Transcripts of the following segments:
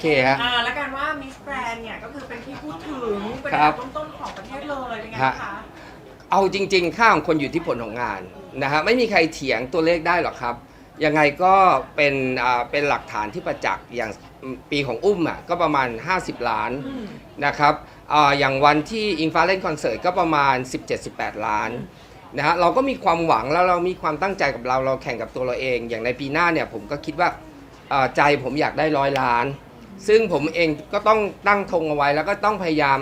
เคฮะ อ่าแล้วกันว่ามิสแกรนเนี่ยก็คือเป็นที่พูดถึง เป็นครัอับนดับต้นๆของประเทศเลยเป็นไงฮะคะ เอาจริงๆ ค่าของคนอยู่ที่ผลของงานนะฮะไม่มีใครเถียงตัวเลขได้หรอกครับ ยังไงก็เป็นอ่าเป็นหลักฐานที่ประจักษ์อย่างปีของอุ้มอะก็ประมาณ 50 ล้านอืม นะครับอ่าอย่างวันที่อิงฟ้าเล่นคอนเสิร์ตก็ประมาณ 17-18 ล้านนะฮะเราก็มีความหวังแล้วเรามีความตั้งใจกับเราเราแข่งกับตัวเราเอง อย่างในปีหน้าเนี่ยผมก็คิดว่าอ่าใจผมอยากได้ร้อยล้าน ซึ่งผมเองก็ต้องตั้งธงเอาไว้ แล้วก็ต้องพยายาม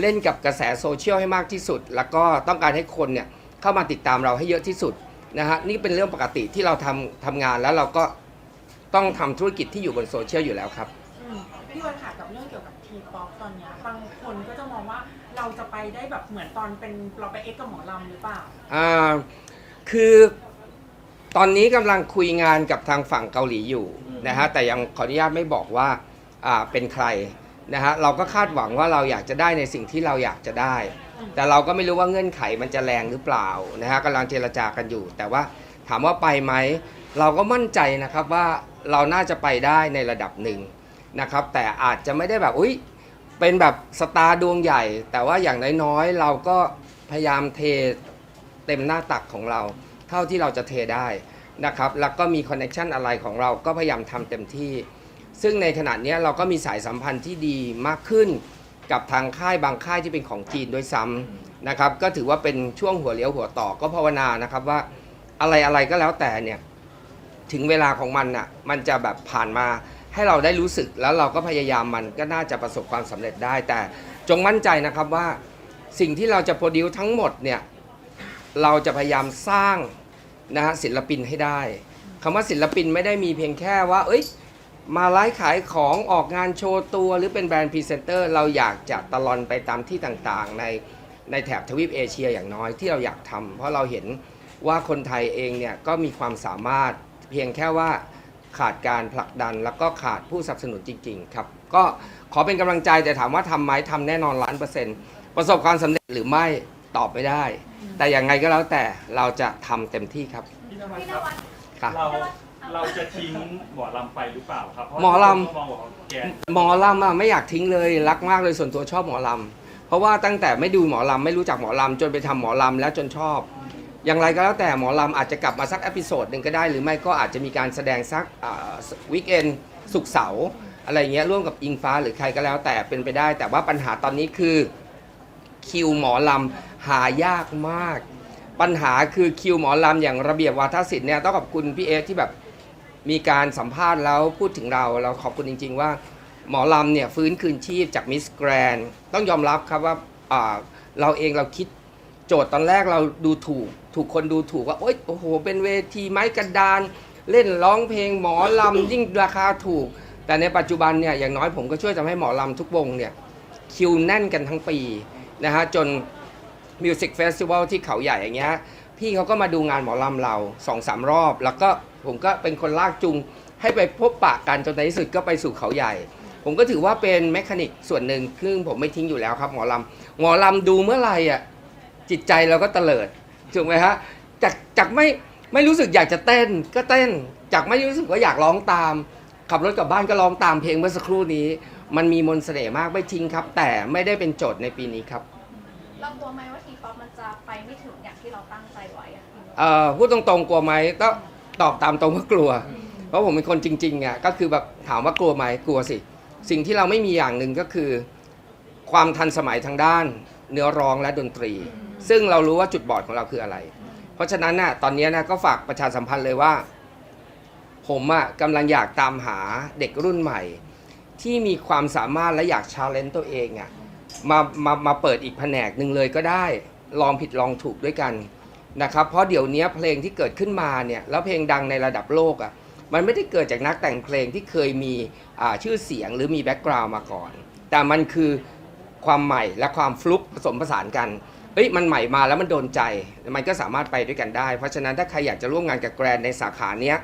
เล่นกับกระแสโซเชียลให้มากที่สุด แล้วก็ต้องการให้คนเนี่ยเข้ามาติดตามเราให้เยอะที่สุดนะฮะนี่เป็นเรื่องปกติที่เราทำทำงานแล้วเราก็ต้องทำธุรกิจที่อยู่บนโซเชียลอยู่แล้วครับ อืมพี่วันค่ะกับเรื่องเกี่ยวกับทีป๊อปตอนเนี้ยบางคนก็จะมองว่าเราจะไปได้แบบเหมือนตอนเป็นเราไปเอ็กซ์กับหมอลำหรือเปล่า อ่าคือตอนนี้กำลังคุยงานกับทางฝั่งเกาหลีอยู่นะฮะแต่ยังขออนุญาตไม่บอกว่าอ่า เป็นใครนะฮะเราก็คาดหวังว่าเราอยากจะได้ในสิ่งที่เราอยากจะได้ แต่เราก็ไม่รู้ว่าเงื่อนไขมันจะแรงหรือเปล่านะฮะกำลังเจรจากันอยู่ แต่ว่าถามว่าไปไหมเราก็มั่นใจนะครับว่าเราน่าจะไปได้ในระดับหนึ่งนะครับ แต่อาจจะไม่ได้แบบอุ้ยเป็นแบบสตาร์ดวงใหญ่ แต่ว่าอย่างน้อยๆเราก็พยายามเทเต็มหน้าตักของเรา เท่าที่เราจะเทได้นะครับแล้วก็มีคอนเน t ชันอะไรของเราก็พยายามทำเต็มที่ ซึ่งในขณะเนี้ยเราก็มีสายสัมพันธ์ที่ดีมากขึ้น กับทางค่ายบางค่ายที่เป็นของจีนด้วยซ้ำนะครับ ก็ถือว่าเป็นช่วงหัวเลี้ยวหัวต่อก็ภาวนานะครับว่าอะไรอะไรก็แล้วแต่เนี่ยถึงเวลาของมันอะมันจะแบบผ่านมาให้เราได้รู้สึกแล้วเราก็พยายามมันก็น่าจะประสบความสำเร็จได้ แต่จงมั่นใจนะครับว่าสิ่งที่เราจะโปรดิวทั้งหมดเนี่ยเราจะพยายามสร้างนะฮะศิลปินให้ได้คำว่าศิลปินไม่ได้มีเพียงแค่ว่า เอ้ย มาไลฟ์ขายของออกงานโชว์ตัวหรือเป็นแบรนด์พรีเซนเตอร์ เราอยากจะตะลอนไปตามที่ต่างๆ ในในแถบทวีปเอเชียอย่างน้อยที่เราอยากทำเพราะเราเห็นว่าคนไทยเองเนี่ยก็มีความสามารถเพียงแค่ว่าขาดการผลักดันแล้วก็ขาดผู้สนับสนุนจริง ๆ ครับ ก็ขอเป็นกำลังใจแต่ถามว่าทำไหมทำแน่นอนล้านเปอร์เซ็นต์ประสบความสำเร็จหรือไม่ตอบไม่ได้ แต่อย่างไงก็แล้วแต่เราจะทำเต็มที่ครับพี่นวัดพี่คนรับวัดค่ะ เรา เราจะทิ้งหมอลำไปหรือเปล่าครับเพราะหมอลำ คนก็มองว่าแกหมอลำอะไม่อยากทิ้งเลยรักมากเลยส่วนตัวชอบหมอลำเพราะว่าตั้งแต่ไม่ดูหมอลำไม่รู้จักหมอลำจนไปทำหมอลำแล้วจนชอบ อย่างไรก็แล้วแต่หมอลำอาจจะกลับมาสักเอพิโซดหนึ่งก็ได้ หรือไม่ก็อาจจะมีการแสดงสักวิกเอนสุกร์เสาร์อะไรเงี้ยร่วมกับอิงฟ้าหรือใครก็แล้วแต่เป็นไปได้ แต่ว่าปัญหาตอนนี้คือคิวหมอลำหายากมาก ปัญหาคือคิวหมอลำอย่างระเบียบวาทศิลป์เนี่ยต้องขอบคุณพี่เอสที่แบบ มีการสัมภาษณ์แล้วพูดถึงเราเราขอบคุณจริง ๆ ว่า หมอลำเนี่ยฟื้นคืนชีพจากมิสแกรนต้องยอมรับครับว่าอ่าเราเองเราคิดโจทย์ตอนแรกเราดูถูก ถูกคนดูถูกว่าโอ๊ยโอ้โห เป็นเวทีไม้กระดาน เล่นร้องเพลงหมอลำยิ่งราคาถูก แต่ในปัจจุบันเนี่ยอย่างน้อยผมก็ช่วยทำให้หมอลำทุกวงเนี่ยคิวแน่นกันทั้งปีนะฮะจนมิวสิกเฟสติวัลที่เขาใหญ่อย่างเงี้ยพี่เขาก็มาดูงานหมอลำเราสองสามรอบแล้วก็ ผมก็เป็นคนลากจูงให้ไปพบปะกันจนในที่สุดก็ไปสู่เขาใหญ่ ผมก็ถือว่าเป็นแมคานิกส่วนหนึ่งซึ่งผมไม่ทิ้งอยู่แล้วครับหมอลำหมอลำดูเมื่อไหร่อะจิตใจเราก็เตลิดถูกไหมฮะจากจากไม่ไม่รู้สึกอยากจะเต้นก็เต้น จากไม่รู้สึกว่าอยากร้องตาม ขับรถกลับบ้านก็ร้องตามเพลงเมื่อสักครู่นี้ มันมีมนต์เสน่ห์มากไม่ทิ้งครับ แต่ไม่ได้เป็นโจทย์ในปีนี้ครับเรากลัวไหมว่าทีป๊อปมันจะไปไม่ถึงอย่างที่เราตั้งใจไว้อะพี่นวัดเอ่อพูดตรงๆกลัวไหมก็ ตอบตามตรงว่ากลัว เพราะผมเป็นคนจริงๆอะก็คือแบบถามว่ากลัวไหมกลัวสิ สิ่งที่เราไม่มีอย่างหนึ่งก็คือ ความทันสมัยทางด้าน เนื้อร้องและดนตรี ซึ่งเรารู้ว่าจุดบอดของเราคืออะไร เพราะฉะนั้นน่ะตอนนี้นะก็ฝากประชาสัมพันธ์เลยว่า ผมอะกำลังอยากตามหาเด็กรุ่นใหม่ ที่มีความสามารถและอยากชาเลนจ์ตัวเองอะมามามาเปิดอีกแผนกหนึ่งเลยก็ได้ ลองผิดลองถูกด้วยกัน นะครับเพราะเดี๋ยวนี้เพลงที่เกิดขึ้นมาเนี่ยแล้วเพลงดังในระดับโลกอะมันไม่ได้เกิดจากนักแต่งเพลงที่เคยมีชื่อเสียงหรือมีแบ็กกราวน์มาก่อน แต่มันคือความใหม่และความฟลุกผสมผสานกันเฮ้ยมันใหม่มาแล้วมันโดนใจ มันก็สามารถไปด้วยกันได้ เพราะฉะนั้นถ้าใครอยากจะร่วมงานกับแกรนในสาขาเนี้ย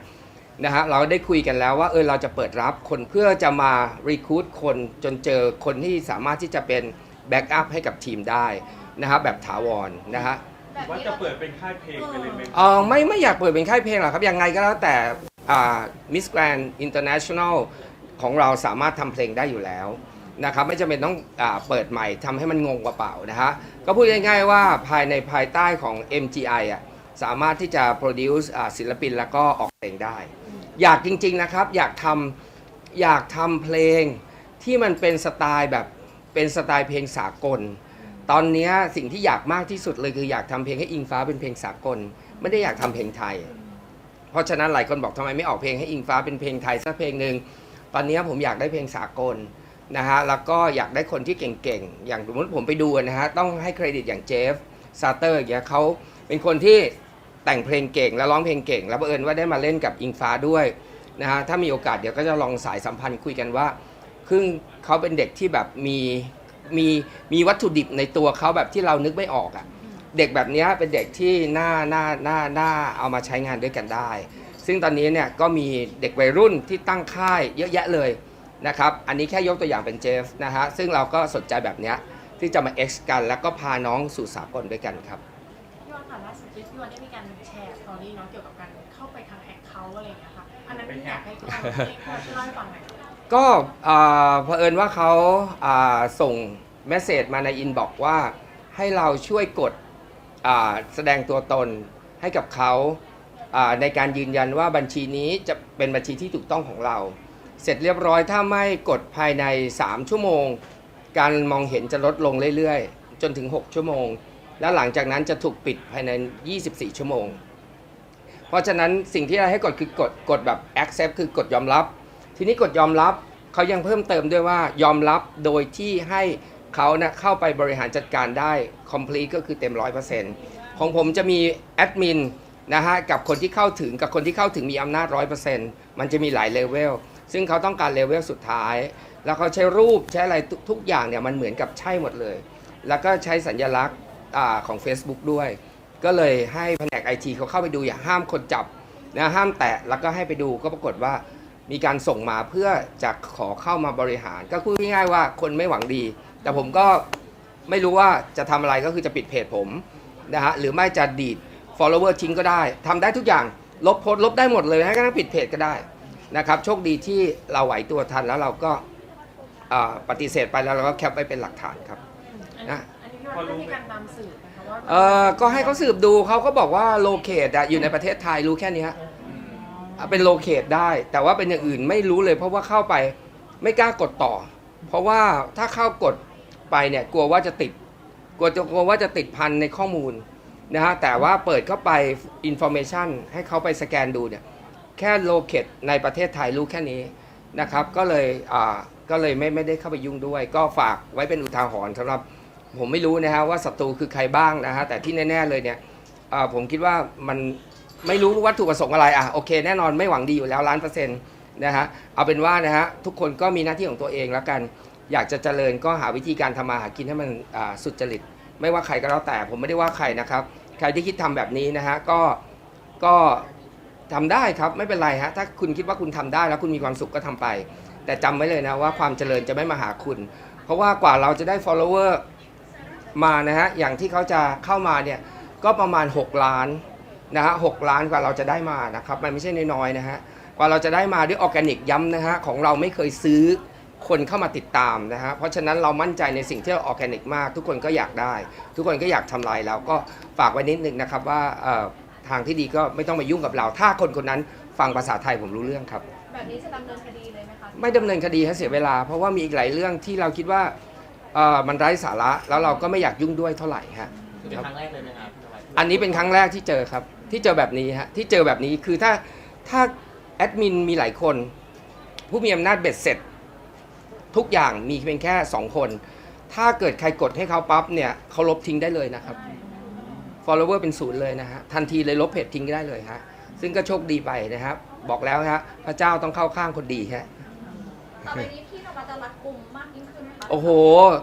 นะฮะเราได้คุยกันแล้วว่าเออเราจะเปิดรับคนเพื่อจะมารีคูดคนจนเจอคนที่สามารถที่จะเป็นแบ็กอัพให้กับทีมได้นะฮะแบบถาวรนะฮะ แบบว่านี้จะเรา เปิดเป็นค่ายเพลงไปเลยไหมเออไม่ไม่อยากเปิดเป็นค่ายเพลงหรอกครับ ยังไงก็แล้วแต่อ่ามิสแกรนอินเตอร์เนชั่นแนลของเราสามารถทำเพลงได้อยู่แล้วนะครับไม่จำเป็นต้องอาเปิดใหม่ทำให้มันงงกระเป๋านะฮะ ก็พูดง่ายๆว่าภายในภายใต้ของ MGI อะสามารถที่จะ produce อ่าศิลปินแล้วก็ออกเพลงได้ อยากจริงๆนะครับ อยากทำอยากทำเพลงที่มันเป็นสไตล์แบบเป็นสไตล์เพลงสากล ตอนนี้สิ่งที่อยากมากที่สุดเลยคืออยากทำเพลงให้อิงฟ้าเป็นเพลงสากล ไม่ได้อยากทำเพลงไทย เพราะฉะนั้นหลายคนบอกทำไมไม่ออกเพลงให้อิงฟ้าเป็นเพลงไทยสักเพลงหนึ่งตอนนี้ผมอยากได้เพลงสากลนะฮะแล้วก็อยากได้คนที่เก่งๆ อย่างสมมติผมไปดูนะฮะต้องให้เครดิตอย่างเจฟซาเตอร์อย่างเงี้ยเขาเป็นคนที่แต่งเพลงเก่งและร้องเพลงเก่ง แล้วบังเอิญว่าได้มาเล่นกับอิงฟ้าด้วยนะฮะถ้ามีโอกาสเดี๋ยวก็จะลองสายสัมพันธ์คุยกันว่าคือเขาเป็นเด็กที่แบบมี มีมีวัตถุดิบในตัวเขาแบบที่เรานึกไม่ออกอะ่ะเด็กแบบเนี้ยเป็นเด็กที่น่าน่าน่าน่าเอามาใช้งานด้วยกันได้ ซึ่งตอนนี้เนี่ยก็มีเด็กวัยรุ่นที่ตั้งค่ายเยอะแยะเลยนะครับอันนี้แค่ยกตัวอย่างเป็นเจฟนะฮะซึ่งเราก็สนใจแบบเนี้ยที่จะมา X กัน แล้วก็พาน้องสู่สากลด้วยกันครับพี่วันค่ะล่าสุดที่พี่วันได้มีการแชร์สตอรี่เนาะเกี่ยวกับการเข้าไปทางแอคเคาท์อะไรอย่างเงี้ยค่ะอันนั้นอยากให้พี่วันพอช่วยเล่าให้ฟังหน่อยค่ะ ก็เผอิญว่าเขาาส่งเมสเซจมาในอินบอกว่าให้เราช่วยกดแสดงตัวตนให้กับเขาาในการยืนยันว่าบัญชีนี้จะเป็นบัญชีที่ถูกต้องของเรา เสร็จเรียบร้อยถ้าไม่กดภายใน 3 ชั่วโมง การมองเห็นจะลดลงเรื่อยๆ จนถึง 6 ชั่วโมง แล้วหลังจากนั้นจะถูกปิดภายใน 24 ชั่วโมง เพราะฉะนั้นสิ่งที่เราให้กดคือกดกดแบบ accept คือกดยอมรับ ทีนี้กดยอมรับเขายังเพิ่มเติมด้วยว่ายอมรับโดยที่ให้เขานะเข้าไปบริหารจัดการได้ complete ก็คือเต็ม 100%ของผมจะมีแอดมินนะฮะกับคนที่เข้าถึงกับคนที่เข้าถึงมีอำนาจ 100%มันจะมีหลายเลเวลซึ่งเขาต้องการเลเวลสุดท้าย แล้วเขาใช้รูปใช้อะไรทุกทุกอย่างเนี่ยมันเหมือนกับใช่หมดเลย แล้วก็ใช้สัญลักษณ์ของ Facebook ด้วย ก็เลยให้แผนกไอทีเขาเข้าไปดูอย่าห้ามคนจับนะห้ามแตะแล้วก็ให้ไปดูก็ปรากฏว่า มีการส่งมาเพื่อจะขอเข้ามาบริหาร ก็พูดง่ายๆว่าคนไม่หวังดี แต่ผมก็ไม่รู้ว่าจะทำอะไรก็คือจะปิดเพจผมนะฮะหรือไม่จะดีด follower ทิ้งก็ได้ทำได้ทุกอย่างลบโพสต์ลบได้หมดเลยให้กระทั่งปิดเพจก็ได้นะครับโชคดีที่เราไหวตัวทันแล้วเราก็อ่าปฏิเสธไปแล้วเราก็แคปไว้เป็นหลักฐานครับอันนะอันนี้พี่วันได้มีการตามสืบนะคะว่าเออก็ให้เขาสืบดูเขาก็บอกว่าโลเคตอะอยู่ในประเทศไทยรู้แค่เนี้ยอะ เป็นโลเคตได้ แต่ว่าเป็นอย่างอื่นไม่รู้เลย เพราะว่าเข้าไปไม่กล้ากดต่อ เพราะว่าถ้าเข้ากดไปเนี่ยกลัวว่าจะติด กลัวจะกลัวว่าจะติดพันในข้อมูลนะฮะแต่ว่าเปิดเข้าไปอินโฟเมชันให้เขาไปสแกนดูเนี่ยแค่โลเคตในประเทศไทยรู้แค่นี้นะครับก็เลยอ่าก็เลยไม่ไม่ได้เข้าไปยุ่งด้วย ก็ฝากไว้เป็นอุทาหรณ์สำหรับผมไม่รู้นะฮะว่าศัตรูคือใครบ้างนะฮะแต่ที่แน่ ๆเลยเนี่ยผมคิดว่ามัน ไม่รู้วัตถุประสงค์อะไรอะโอเคแน่นอนไม่หวังดีอยู่แล้วล้านเปอร์เซ็นต์นะฮะเอาเป็นว่านะฮะทุกคนก็มีหน้าที่ของตัวเองแล้วกัน อยากจะเจริญก็หาวิธีการทำมาหากินให้มันอ่าสุดจริต ไม่ว่าใครก็แล้วแต่ผมไม่ได้ว่าใครนะครับ ใครที่คิดทำแบบนี้นะฮะก็ก็ทำได้ครับไม่เป็นไรฮะถ้าคุณคิดว่าคุณทำได้แล้วคุณมีความสุขก็ทำไป แต่จำไว้เลยนะว่าความเจริญจะไม่มาหาคุณ เพราะว่ากว่าเราจะได้ follower มานะฮะอย่างที่เขาจะเข้ามาเนี่ยก็ประมาณ 6 ล้าน นะฮะหกล้านกว่าเราจะได้มานะครับมันไม่ใช่น้อยๆนะฮะกว่าเราจะได้มาด้วยออร์แกนิกย้ำนะฮะของเราไม่เคยซื้อคนเข้ามาติดตามนะฮะเพราะฉะนั้นเรามั่นใจในสิ่งที่เราออร์แกนิกมาก ทุกคนก็อยากได้ ทุกคนก็อยากทำลายเราก็ฝากไว้นิดนึงนะครับว่าเอ่อทางที่ดีก็ไม่ต้องมายุ่งกับเรา ถ้าคนคนนั้นฟังภาษาไทยผมรู้เรื่องครับ แบบนี้จะดำเนินคดีเลยไหมคะ ไม่ดำเนินคดีให้เสียเวลา เพราะว่ามีอีกหลายเรื่องที่เราคิดว่าเอ่อมันไร้สาระแล้วเราก็ไม่อยากยุ่งด้วยเท่าไหร่ฮะเป็นครั้งแรกเลยไหมครับพี่นวัด อันนี้เป็นครั้งแรกที่เจอครับ ที่เจอแบบนี้ฮะที่เจอแบบนี้คือถ้าถ้าแอดมินมีหลายคน ผู้มีอำนาจเบ็ดเสร็จ ทุกอย่างมีเพียงแค่ 2 คน ถ้าเกิดใครกดให้เขาปั๊บเนี่ยเขาลบทิ้งได้เลยนะครับ follower เป็นศูนย์เลยนะฮะทันทีเลยลบเพจทิ้งได้เลยฮะซึ่งก็โชคดีไปนะครับ บอกแล้วฮะพระเจ้าต้องเข้าข้างคนดีฮะต่อไปนี้พี่นวัดจะรัดกุมมากยิ่งขึ้นไหมคะ โอ้โห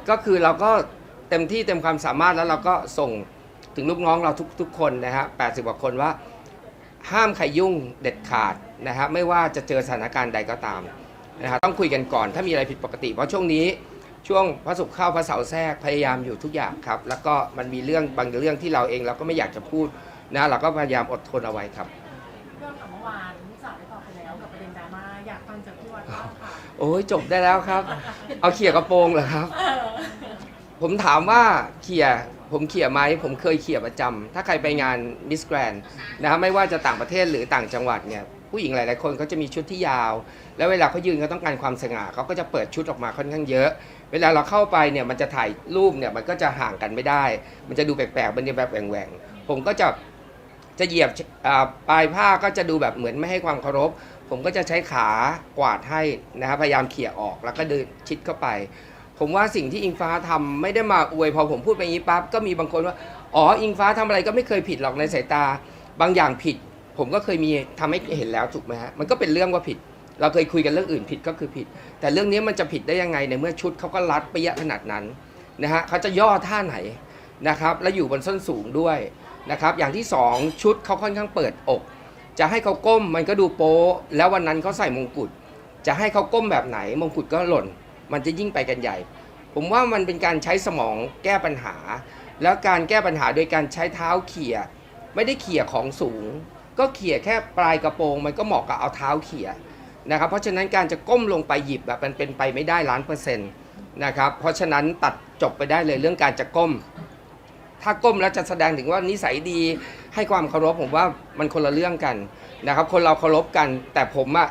ก็คือเราก็เต็มที่เต็มความสามารถแล้วเราก็ส่ง ถึงลูกน้องเราทุกทุกคนนะฮะ80กว่าคนว่าห้ามใครยุ่งเด็ดขาดนะฮะไม่ว่าจะเจอสถานการณ์ใดก็ตามนะฮะต้องคุยกันก่อนถ้ามีอะไรผิดปกติ เพราะช่วงนี้ช่วงพระศุกร์เข้าพระเสาร์แทรกพยายามอยู่ทุกอย่างครับ แล้วก็มันมีเรื่องบางเรื่องที่เราเองเราก็ไม่อยากจะพูดนะเราก็พยายามอดทนเอาไว้ครับเรื่องของเมื่อวานที่สาวได้ตอบไปแล้วกับประเด็นดราม่าอยากฟังจากพี่วัดบ้างค่ะโอ้ยจบได้แล้วครับ เอาเขี่ยกระโปรงเหรอครับเออผมถามว่าเขี่ย ผมเขี่ยไหมผมเคยเขี่ยประจำถ้าใครไปงานมิสแกรนนะครับไม่ว่าจะต่างประเทศหรือต่างจังหวัดเนี่ยผู้หญิงหลาย ๆ คนเขาจะมีชุดที่ยาว แล้วเวลาเขายืนเขาต้องการความสง่าเขาก็จะเปิดชุดออกมาค่อนข้างเยอะ เวลาเราเข้าไปเนี่ยมันจะถ่ายรูปเนี่ยมันก็จะห่างกันไม่ได้ มันจะดูแปลกๆมันจะแบบแหว่งๆผมก็จะจะเหยียบอ่าปลายผ้าก็จะดูแบบเหมือนไม่ให้ความเคารพ ผมก็จะใช้ขากวาดให้นะครับพยายามเขี่ยออกแล้วก็เดินชิดเข้าไป ผมว่าสิ่งที่อิงฟ้าทำไม่ได้มาอวยพอผมพูดไปอย่างนี้ปั๊บก็มีบางคนว่าอ๋ออิงฟ้าทำอะไรก็ไม่เคยผิดหรอกในสายตา บางอย่างผิด ผมก็เคยมีทำให้เห็นแล้วถูกไหมฮะมันก็เป็นเรื่องว่าผิด เราเคยคุยกันเรื่องอื่นผิดก็คือผิด แต่เรื่องนี้มันจะผิดได้ยังไงในเมื่อชุดเขาก็รัดเปียะขนาดนั้นนะฮะเขาจะย่อท่าไหนนะครับแล้วอยู่บนส้นสูงด้วยนะครับอย่างที่สองชุดเขาค่อนข้างเปิดอก จะให้เขาก้มมันก็ดูโป๊แล้ววันนั้นเขาใส่มงกุฎจะให้เขาก้มแบบไหนมงกุฎก็หล่น มันจะยิ่งไปกันใหญ่ ผมว่ามันเป็นการใช้สมองแก้ปัญหา แล้วการแก้ปัญหาโดยการใช้เท้าเขี่ย ไม่ได้เขี่ยของสูง ก็เขี่ยแค่ปลายกระโปรง มันก็เหมาะกับเอาเท้าเขี่ยนะครับเพราะฉะนั้นการจะก้มลงไปหยิบแบบมันเป็นไปไม่ได้ล้านเปอร์เซ็นต์นะครับเพราะฉะนั้นตัดจบไปได้เลยเรื่องการจะก้ม ถ้าก้มแล้วจะแสดงถึงว่านิสัยดีให้ความเคารพผมว่ามันคนละเรื่องกันนะครับคนเราเคารพกันแต่ผมอะ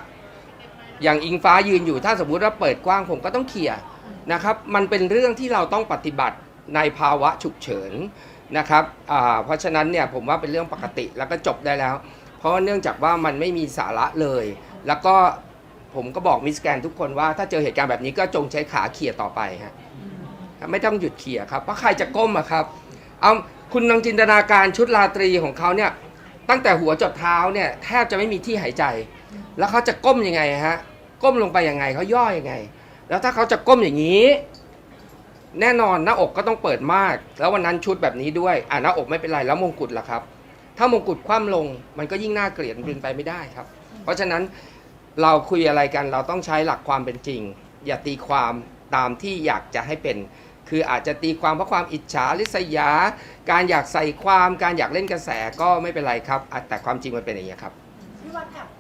อย่างอิงฟ้ายืนอยู่ถ้าสมมุติว่าเปิดกว้างผมก็ต้องเขี่ยนะครับ มันเป็นเรื่องที่เราต้องปฏิบัติในภาวะฉุกเฉินนะครับเพราะฉะนั้นเนี่ยผมว่าเป็นเรื่องปกติแล้วก็จบได้แล้ว เพราะเนื่องจากว่ามันไม่มีสาระเลย แล้วก็ผมก็บอกมิสแกนทุกคนว่าถ้าเจอเหตุการณ์แบบนี้ก็จงใช้ขาเขี่ยต่อไปฮะไม่ต้องหยุดเขี่ยครับเพราะใครจะก้มอะครับเอาคุณลองจินตนาการชุดราตรีของเขาเนี่ยตั้งแต่หัวจดเท้าเนี่ยแทบจะไม่มีที่หายใจ แล้วเขาจะก้มยังไงฮะ ก้มลงไปยังไงเขาย่อยังไง แล้วถ้าเขาจะก้มอย่างนี้ แน่นอนหน้าอกก็ต้องเปิดมาก แล้ววันนั้นชุดแบบนี้ด้วย อ่าหน้าอกไม่เป็นไรแล้วมงกุฎล่ะครับ ถ้ามงกุฎคว่ำลง มันก็ยิ่งน่าเกลียดมันเป็นไปไม่ได้ครับ เพราะฉะนั้นเราคุยอะไรกันเราต้องใช้หลักความเป็นจริง อย่าตีความตามที่อยากจะให้เป็น คืออาจจะตีความเพราะความอิจฉาริษยา การอยากใส่ความการอยากเล่นกระแสก็ไม่เป็นไรครับ แต่ความจริงมันเป็นอย่างนี้ครับ พี่วัดแอบงงไหมคะ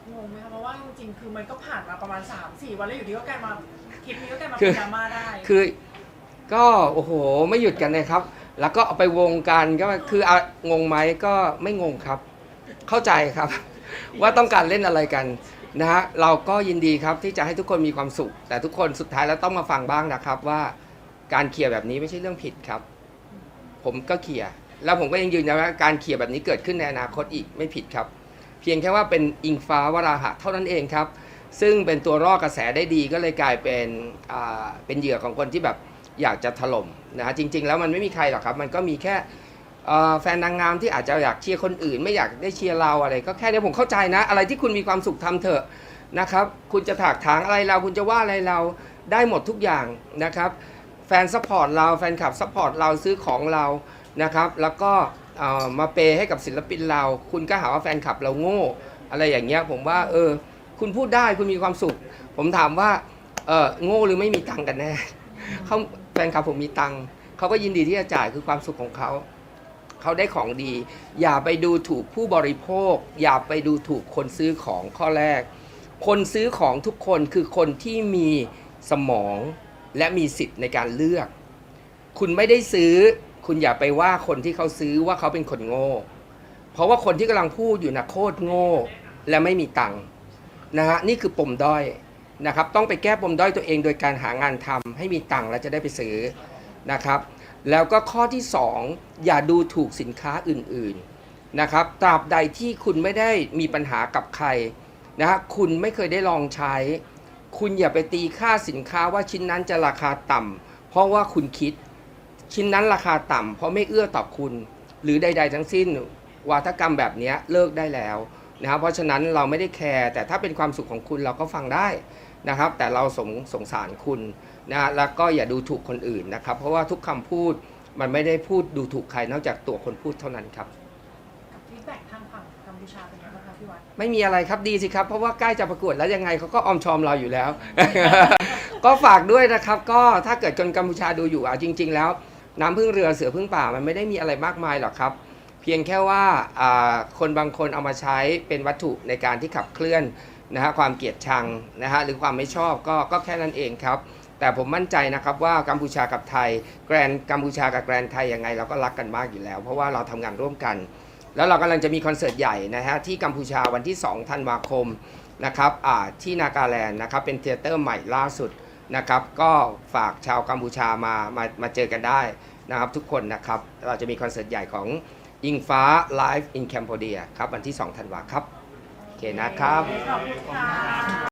ราะว่าจริง ๆ คือมันก็ผ่านมาประมาณ 3-4 วันแล้วอยู่ดีก็กลายมาคลิปนี้ก็กลายมาเป็นดราม่าได้ คือก็โอ้โหไม่หยุดกันเลยครับ แล้วก็เอาไปวงกันก็คืออะงงไหมก็ไม่งงครับ เข้าใจครับ ว่าต้องการเล่นอะไรกันนะฮะเราก็ยินดีครับที่จะให้ทุกคนมีความสุข แต่ทุกคนสุดท้ายแล้วต้องมาฟังบ้างนะครับว่าการเคลียร์แบบนี้ไม่ใช่เรื่องผิดครับ ผมก็เคลียร์แล้วผมก็ยังยืนยันว่าการเคลียร์แบบนี้เกิดขึ้นในอนาคตอีกไม่ผิดครับ เพียงแค่ว่าเป็นอิงฟ้าวราหะเท่านั้นเองครับ ซึ่งเป็นตัวร่อกระแสได้ดีก็เลยกลายเป็นอ่าเป็นเหยื่อของคนที่แบบอยากจะถล่มนะฮะจริง ๆ แล้วมันไม่มีใครหรอกครับ มันก็มีแค่แฟนนางงามที่อาจจะอยากเชียร์คนอื่น ไม่อยากได้เชียร์เราอะไร ก็แค่นี้ผมเข้าใจนะ อะไรที่คุณมีความสุขทำเถอะนะครับ คุณจะถากถางอะไรเราคุณจะว่าอะไรเราได้หมดทุกอย่างนะครับ แฟนซัพพอร์ตเราแฟนคลับซัพพอร์ตเราซื้อของเรานะครับ แล้วก็ มาเปย์ให้กับศิลปินเรา คุณก็หาว่าแฟนคลับเราโง่ อะไรอย่างเงี้ยผมว่าเออ คุณพูดได้คุณมีความสุข ผมถามว่าเออโง่หรือไม่มีตังกันแน่เขาแฟนคลับผมมีตังเขาก็ยินดีที่จะจ่ายคือความสุขของเขาเขาได้ของดี อย่าไปดูถูกผู้บริโภค อย่าไปดูถูกคนซื้อของข้อแรก คนซื้อของทุกคนคือคนที่มีสมองและมีสิทธิ์ในการเลือก คุณไม่ได้ซื้อ คุณอย่าไปว่าคนที่เขาซื้อว่าเขาเป็นคนโง่ เพราะว่าคนที่กำลังพูดอยู่นะโคตรโง่ และไม่มีตังค์นะฮะนี่คือปมด้อยนะครับ ต้องไปแก้ปมด้อยตัวเองโดยการหางานทำให้มีตังค์แล้วจะได้ไปซื้อนะครับ แล้วก็ข้อที่ 2 อย่าดูถูกสินค้าอื่นๆนะครับตราบใดที่คุณไม่ได้มีปัญหากับใครนะฮะคุณไม่เคยได้ลองใช้ คุณอย่าไปตีค่าสินค้าว่าชิ้นนั้นจะราคาต่ำเพราะว่าคุณคิด ชิ้นนั้นราคาต่ำเพราะไม่เอื้อต่อคุณ หรือใด ๆ ทั้งสิ้น วาทกรรมแบบเนี้ยเลิกได้แล้วนะครับเพราะฉะนั้นเราไม่ได้แคร์แต่ถ้าเป็นความสุขของคุณเราก็ฟังได้นะครับ แต่เราสงสงสารคุณนะแล้วก็อย่าดูถูกคนอื่นนะครับ เพราะว่าทุกคำพูดมันไม่ได้พูดดูถูกใครนอกจากตัวคนพูดเท่านั้นครับกับฟีดแบ็กทางฝั่งกัมพูชาเป็นไงบ้างคะพี่วัดไม่มีอะไรครับดีสิครับ เพราะว่าใกล้จะประกวดแล้วยังไงเขาก็ออมชอมเราอยู่แล้ว ก็ฝากด้วยนะครับ ก็ถ้าเกิดคนกัมพูชาดูอยู่อะจริง ๆ แล้ว น้ำพึ่งเรือเสือพึ่งป่ามันไม่ได้มีอะไรมากมายหรอกครับ เพียงแค่ว่าคนบางคนเอามาใช้เป็นวัตถุในการที่ขับเคลื่อนนะฮะความเกลียดชังนะฮะหรือความไม่ชอบก็ก็แค่นั้นเองครับ แต่ผมมั่นใจนะครับว่ากัมพูชากับไทย แกรนกัมพูชากับแกรนไทยยังไงเราก็รักกันมากอยู่แล้ว เพราะว่าเราทำงานร่วมกัน แล้วเรากำลังจะมีคอนเสิร์ตใหญ่นะฮะที่กัมพูชาวันที่2ธันวาคมนะครับที่นากาแลนด์นะครับเป็นเทเตอร์ใหม่ล่าสุด นะครับ ก็ฝากชาวกัมพูชามามามาเจอกันได้นะครับทุกคนนะครับ เราจะมีคอนเสิร์ตใหญ่ของอิงฟ้า Live in Cambodia ครับ วันที่ 2 ธันวาครับ โอเคนะครับ ขอบคุณค่ะ